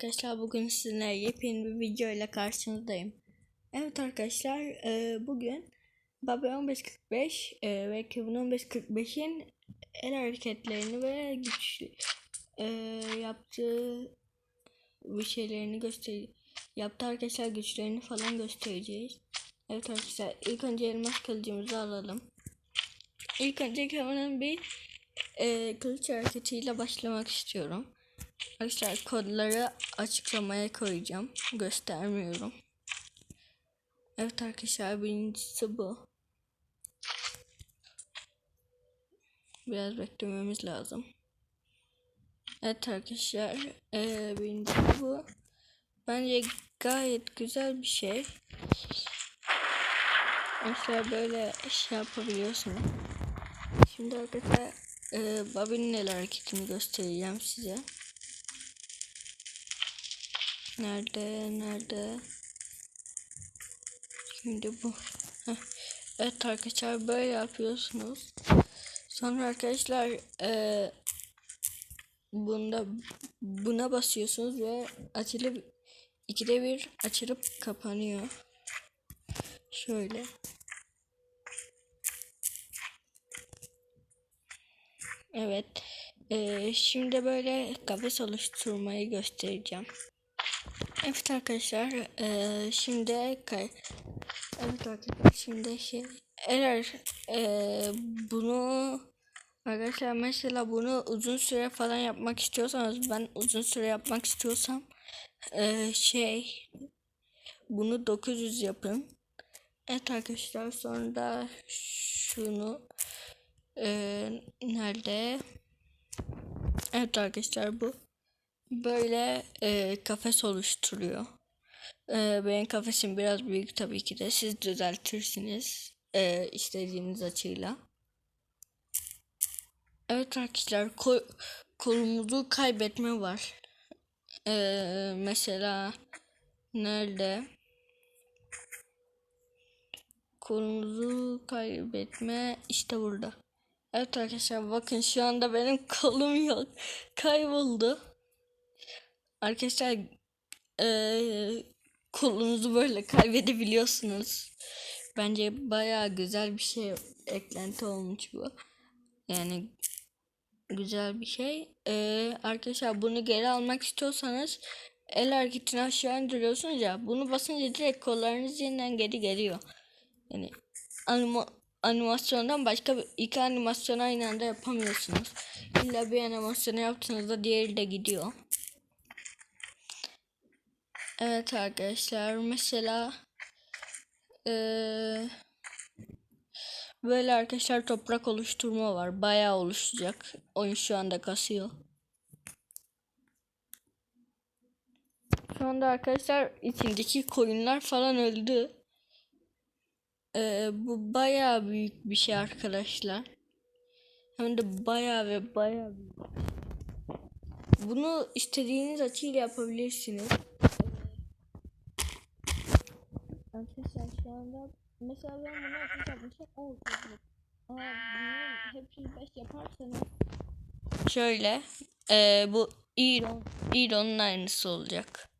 arkadaşlar bugün sizinle yepyeni bir video ile karşınızdayım. Evet arkadaşlar e, bugün Bobby 1545 e, ve Kevin 1545'in el hareketlerini ve güç e, yaptığı bir şeylerini göster yaptı arkadaşlar güçlerini falan göstereceğiz. Evet arkadaşlar ilk önce elmas kılıcımızı alalım. İlk önce Kevin'in bir e, kılıç hareketiyle başlamak istiyorum. Arkadaşlar kodları açıklamaya koyacağım. Göstermiyorum. Evet arkadaşlar birincisi bu. Biraz beklememiz lazım. Evet arkadaşlar ee, birincisi bu. Bence gayet güzel bir şey. Mesela böyle şey yapabiliyorsunuz. Şimdi arkadaşlar e, Bobby'nin el hareketini göstereceğim size. Nerede? Nerede? Şimdi bu. Evet arkadaşlar böyle yapıyorsunuz. Sonra arkadaşlar e, bunda buna basıyorsunuz ve açılıp ikide bir açılıp kapanıyor. Şöyle. Evet. E, şimdi böyle kafes oluşturmayı göstereceğim. Evet arkadaşlar e, şimdi Evet arkadaşlar şimdi şey eğer e, bunu arkadaşlar mesela bunu uzun süre falan yapmak istiyorsanız ben uzun süre yapmak istiyorsam e, şey bunu 900 yapın. Evet arkadaşlar sonra da şunu e, nerede? Evet arkadaşlar bu böyle e, kafes oluşturuyor. E, benim kafesim biraz büyük tabii ki de. Siz düzeltirsiniz e, istediğiniz açıyla. Evet arkadaşlar kol, kolumuzu kaybetme var. E, mesela nerede? Kolumuzu kaybetme işte burada. Evet arkadaşlar bakın şu anda benim kolum yok. Kayboldu. Arkadaşlar ee, kolunuzu böyle kaybedebiliyorsunuz. Bence baya güzel bir şey eklenti olmuş bu. Yani güzel bir şey. Ee, arkadaşlar bunu geri almak istiyorsanız el hareketini aşağı indiriyorsunuz ya. Bunu basınca direkt kollarınız yeniden geri geliyor. Yani anima animasyondan başka bir, iki animasyon aynı anda yapamıyorsunuz. İlla bir animasyonu yaptığınızda diğeri de gidiyor. Evet arkadaşlar mesela ee, böyle arkadaşlar toprak oluşturma var. Bayağı oluşacak. Oyun şu anda kasıyor. Şu anda arkadaşlar içindeki koyunlar falan öldü. Ee, bu bayağı büyük bir şey arkadaşlar. Hem de bayağı ve bayağı büyük. Bunu istediğiniz açıyla yapabilirsiniz. Arkadaşlar şu anda mesela ben bunu atış yapmışım 10 kazılık. Ama bunun hepsini 5 yaparsanız şöyle e, bu İron, İron'un aynısı olacak.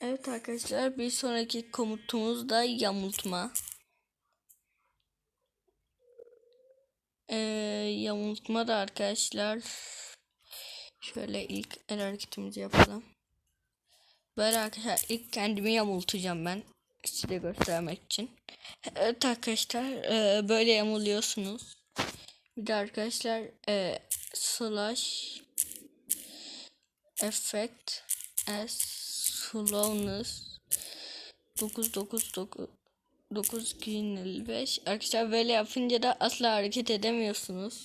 Evet arkadaşlar bir sonraki komutumuz da yamultma. Ee, yamultma da arkadaşlar şöyle ilk el hareketimizi yapalım. Böyle arkadaşlar ilk kendimi yamultacağım ben size göstermek için. Evet arkadaşlar e, böyle yamuluyorsunuz. Bir de arkadaşlar e, slash effect as slowness 999 9255 arkadaşlar böyle yapınca da asla hareket edemiyorsunuz.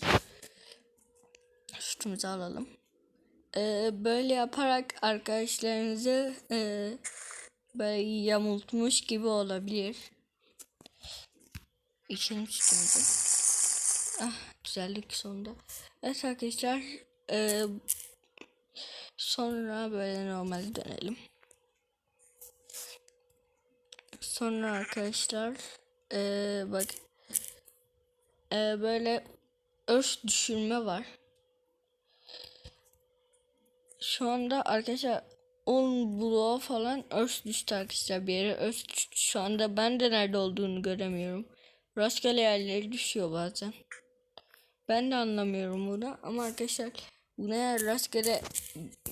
Sütümüzü alalım e, böyle yaparak arkadaşlarınızı e, böyle yamultmuş gibi olabilir. İçelim sütümüzü. Ah güzellik sonunda. Evet arkadaşlar e, sonra böyle normal dönelim. Sonra arkadaşlar e, bak e, böyle örs düşürme var. Şu anda arkadaşlar 10 bloğa falan örs düştü arkadaşlar bir yere örs düştü. Şu anda ben de nerede olduğunu göremiyorum. Rastgele yerleri düşüyor bazen. Ben de anlamıyorum bunu ama arkadaşlar bunu eğer rastgele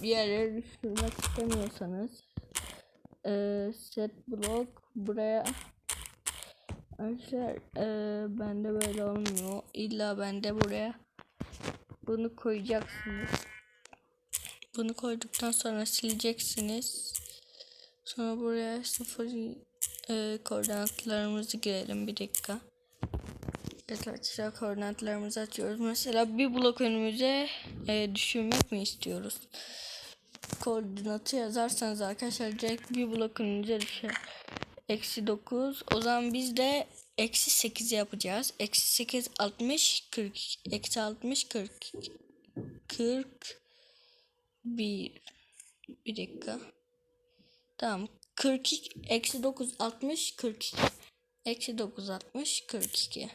bir yerlere düşürmek istemiyorsanız eee, set block buraya arkadaşlar eee bende böyle olmuyor. İlla bende buraya bunu koyacaksınız. Bunu koyduktan sonra sileceksiniz. Sonra buraya sıfır e, koordinatlarımızı girelim bir dakika. Evet arkadaşlar koordinatlarımızı açıyoruz. Mesela bir blok önümüze e, düşürmek mi istiyoruz? Koordinatı yazarsanız arkadaşlar direkt bir blok önümüze düşer. Eksi 9. O zaman biz de eksi 8 yapacağız. Eksi 8 60 40. Eksi 60 40. 40 bir bir dakika. Tamam. 42 eksi 9 60 42. Eksi 9 60 42.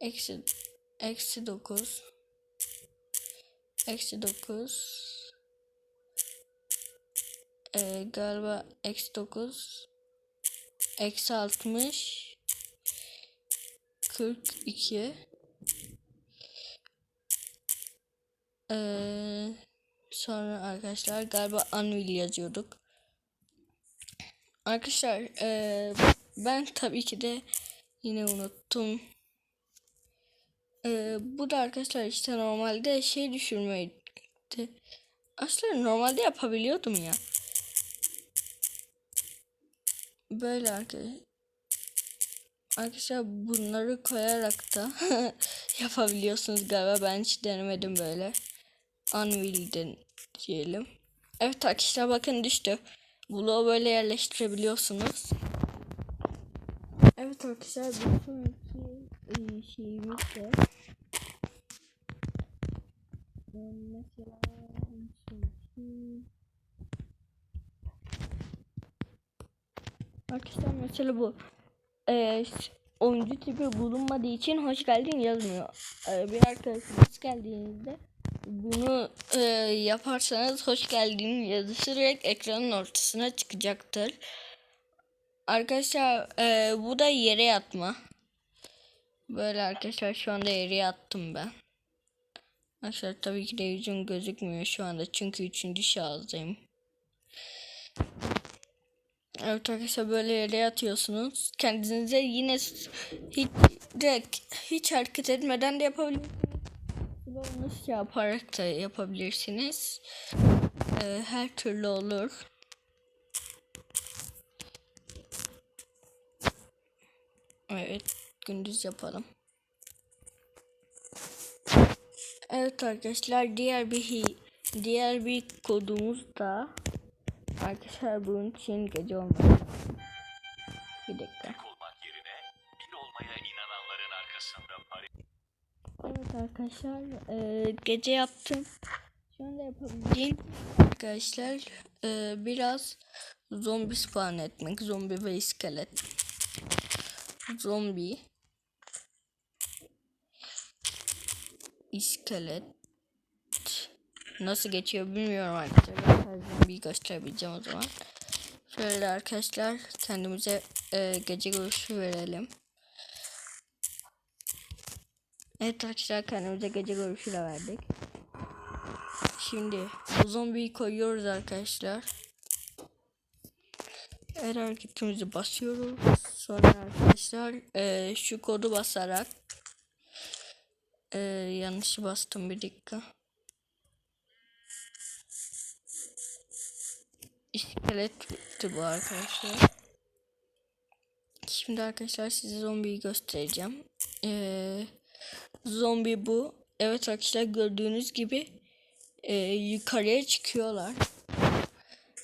Eksi eksi 9 eksi 9 ee, galiba eksi 9 eksi 60 42 Ee, sonra arkadaşlar galiba Anvil yazıyorduk. Arkadaşlar ee, ben tabii ki de yine unuttum. Ee, bu da arkadaşlar işte normalde şey düşürmeydi. Aslında normalde yapabiliyordum ya. Böyle arkadaşlar. Arkadaşlar bunları koyarak da yapabiliyorsunuz galiba. Ben hiç denemedim böyle. Anvil'den diyelim. Evet arkadaşlar bakın düştü. Bloğu böyle yerleştirebiliyorsunuz. Evet arkadaşlar bir sonraki e, şeyimiz de mesela Arkadaşlar mesela bu e, oyuncu tipi bulunmadığı için hoş geldin yazmıyor. E, bir arkadaşınız geldiğinizde bunu e, yaparsanız hoş geldin yazısı direkt ekranın ortasına çıkacaktır. Arkadaşlar e, bu da yere yatma. Böyle arkadaşlar şu anda yere yattım ben. Arkadaşlar tabii ki de yüzüm gözükmüyor şu anda çünkü üçüncü şahızdayım. Evet arkadaşlar böyle yere yatıyorsunuz. Kendinize yine hiç direkt hiç hareket etmeden de yapabilirsiniz. Bonus yaparak da yapabilirsiniz. Ee, her türlü olur. Evet, gündüz yapalım. Evet arkadaşlar, diğer bir diğer bir kodumuz da arkadaşlar bunun için gece olmalı. Bir dakika. Evet arkadaşlar e, gece yaptım. Şu anda yapabileceğim arkadaşlar e, biraz zombi spawn etmek. Zombi ve iskelet. Zombi. iskelet. Nasıl geçiyor bilmiyorum arkadaşlar. Ben gösterebileceğim o zaman. Şöyle arkadaşlar kendimize e, gece görüşü verelim. Evet arkadaşlar kendimize gece görüşüyle verdik. Şimdi bu zombiyi koyuyoruz arkadaşlar. Her hareketimizi basıyoruz. Sonra arkadaşlar e, şu kodu basarak e, yanlış bastım bir dakika. İskeletti bu arkadaşlar. Şimdi arkadaşlar size zombiyi göstereceğim. Eee zombi bu. Evet arkadaşlar gördüğünüz gibi e, yukarıya çıkıyorlar.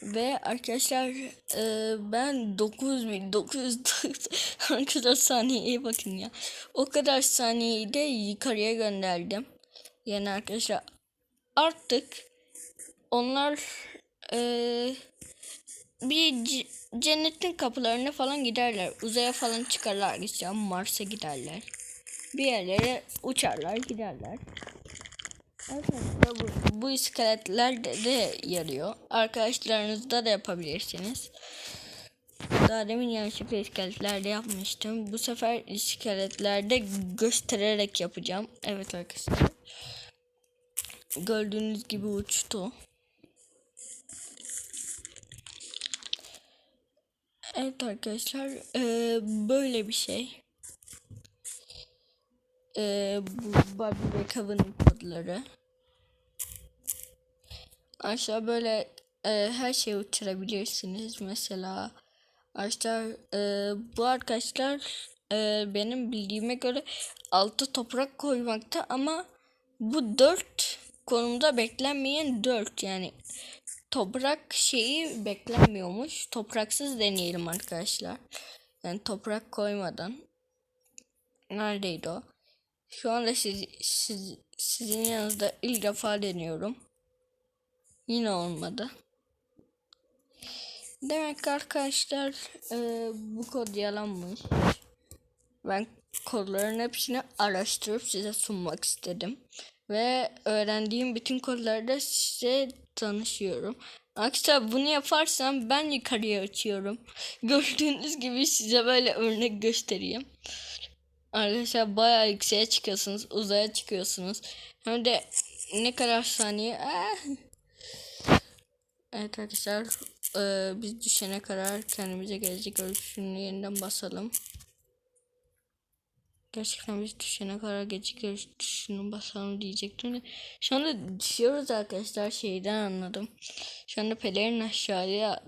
Ve arkadaşlar e, ben 9900 arkadaşlar saniyeye bakın ya. O kadar saniyeyi de yukarıya gönderdim. Yani arkadaşlar artık onlar e, bir cennetin kapılarına falan giderler. Uzaya falan çıkarlar Mars'a giderler bir yerlere uçarlar giderler. Arkadaşlar bu, bu iskeletler de, de yarıyor. Arkadaşlarınızda da yapabilirsiniz. Daha demin yanlışlıkla iskeletlerde yapmıştım. Bu sefer iskeletlerde göstererek yapacağım. Evet arkadaşlar. Gördüğünüz gibi uçtu. Evet arkadaşlar eee, böyle bir şey. Eee, bu Barbie ve Kevin'in kodları. Aşağı böyle eee, her şeyi uçurabilirsiniz. Mesela arkadaşlar eee, bu arkadaşlar eee, benim bildiğime göre altı toprak koymakta ama bu dört konumda beklenmeyen dört yani toprak şeyi beklenmiyormuş. Topraksız deneyelim arkadaşlar. Yani toprak koymadan. Neredeydi o? Şu anda siz, siz, sizin yanınızda ilk defa deniyorum. Yine olmadı. Demek ki arkadaşlar e, bu kod yalanmış. Ben kodların hepsini araştırıp size sunmak istedim. Ve öğrendiğim bütün kodları da size tanışıyorum. Arkadaşlar bunu yaparsam ben yukarıya açıyorum. Gördüğünüz gibi size böyle örnek göstereyim. Arkadaşlar bayağı yükseğe çıkıyorsunuz. Uzaya çıkıyorsunuz. Hem de ne kadar saniye. Ah! Evet arkadaşlar eee, biz düşene kadar kendimize gelecek ölçüsünü yeniden basalım. Gerçekten biz düşene kadar gecik ölçüsünü basalım diyecektim de. Şu anda düşüyoruz arkadaşlar şeyden anladım. Şu anda pelerin aşağıya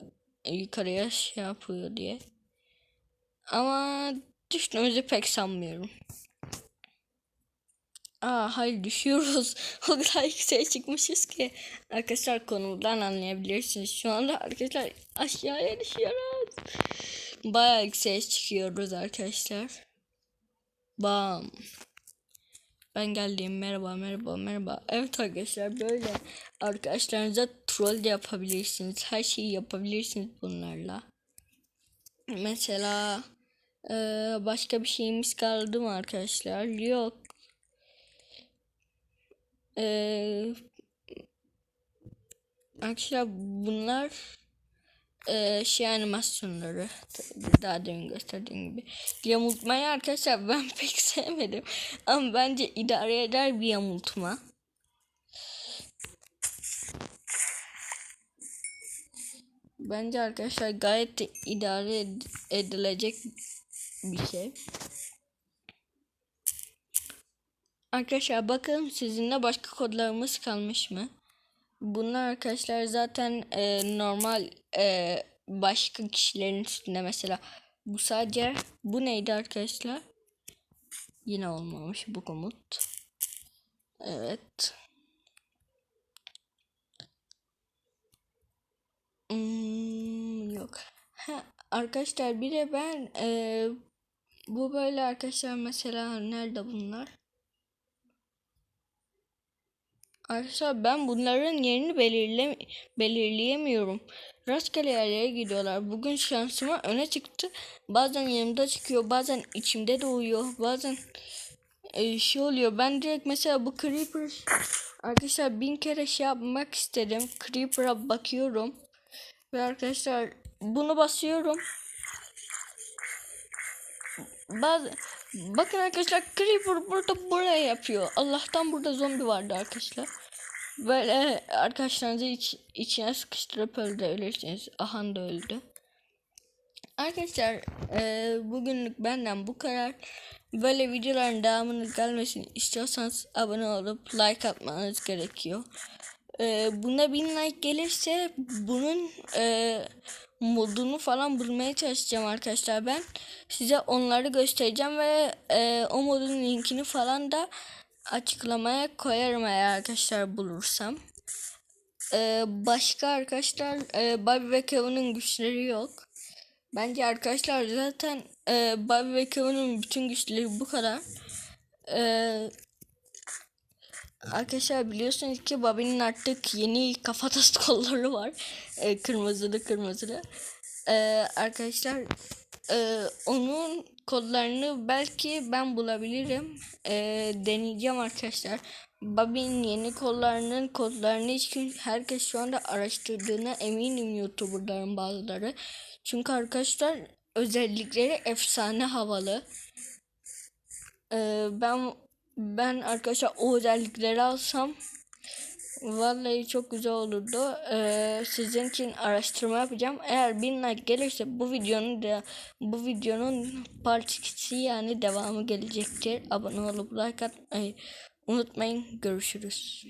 yukarıya şey yapıyor diye. Ama düştüğümüzü pek sanmıyorum. Aa hayır düşüyoruz. O kadar yükseğe çıkmışız ki. Arkadaşlar konumdan anlayabilirsiniz. Şu anda arkadaşlar aşağıya düşüyoruz. Bayağı yükseğe çıkıyoruz arkadaşlar. Bam. Ben geldim. Merhaba, merhaba, merhaba. Evet arkadaşlar böyle arkadaşlarınıza troll de yapabilirsiniz. Her şeyi yapabilirsiniz bunlarla. Mesela eee, başka bir şeyimiz kaldı mı arkadaşlar? Yok. Eee arkadaşlar bunlar eee, şey animasyonları daha demin gösterdiğim gibi yamultmayı arkadaşlar ben pek sevmedim ama bence idare eder bir yamultma bence arkadaşlar gayet idare ed- edilecek bir şey Arkadaşlar bakın sizinle başka kodlarımız kalmış mı? Bunlar arkadaşlar zaten e, normal e, başka kişilerin üstünde mesela bu sadece bu neydi arkadaşlar? Yine olmamış bu komut. Evet. Hmm, yok. Ha, arkadaşlar bir de ben e, bu böyle arkadaşlar mesela nerede bunlar? Arkadaşlar ben bunların yerini belirle belirleyemiyorum. Rastgele yerlere gidiyorlar. Bugün şansıma öne çıktı. Bazen yanımda çıkıyor, bazen içimde de uyuyor, bazen e, şey oluyor. Ben direkt mesela bu Creeper arkadaşlar bin kere şey yapmak istedim. Creeper'a bakıyorum. Ve arkadaşlar bunu basıyorum. Bazı bakın arkadaşlar Creeper burada buraya yapıyor. Allah'tan burada zombi vardı arkadaşlar. Böyle arkadaşlarınızı iç, içine sıkıştırıp öldürebilirsiniz. Ahan da öldü. Arkadaşlar eee, bugünlük benden bu kadar. Böyle videoların devamını gelmesini istiyorsanız abone olup like atmanız gerekiyor. Eee buna bin like gelirse bunun eee, modunu falan bulmaya çalışacağım arkadaşlar ben. Size onları göstereceğim ve eee, o modun linkini falan da açıklamaya koyarım eğer arkadaşlar bulursam. Eee, başka arkadaşlar eee Bobby ve Kevin'in güçleri yok. Bence arkadaşlar zaten eee Bobby ve Kevin'in bütün güçleri bu kadar. Eee Arkadaşlar biliyorsunuz ki Bobby'nin artık yeni kafatası kolları var. Ee, kırmızılı kırmızılı. Ee, arkadaşlar e, onun kodlarını belki ben bulabilirim. Ee, deneyeceğim arkadaşlar. Bobby'nin yeni kollarının kodlarını hiç kim, herkes şu anda araştırdığına eminim YouTuber'ların bazıları. Çünkü arkadaşlar özellikleri efsane havalı. Ee, ben ben arkadaşlar o özellikleri alsam vallahi çok güzel olurdu. Ee, sizin için araştırma yapacağım. Eğer bin like gelirse bu videonun da bu videonun part 2'si yani devamı gelecektir. Abone olup like atmayı unutmayın. Görüşürüz.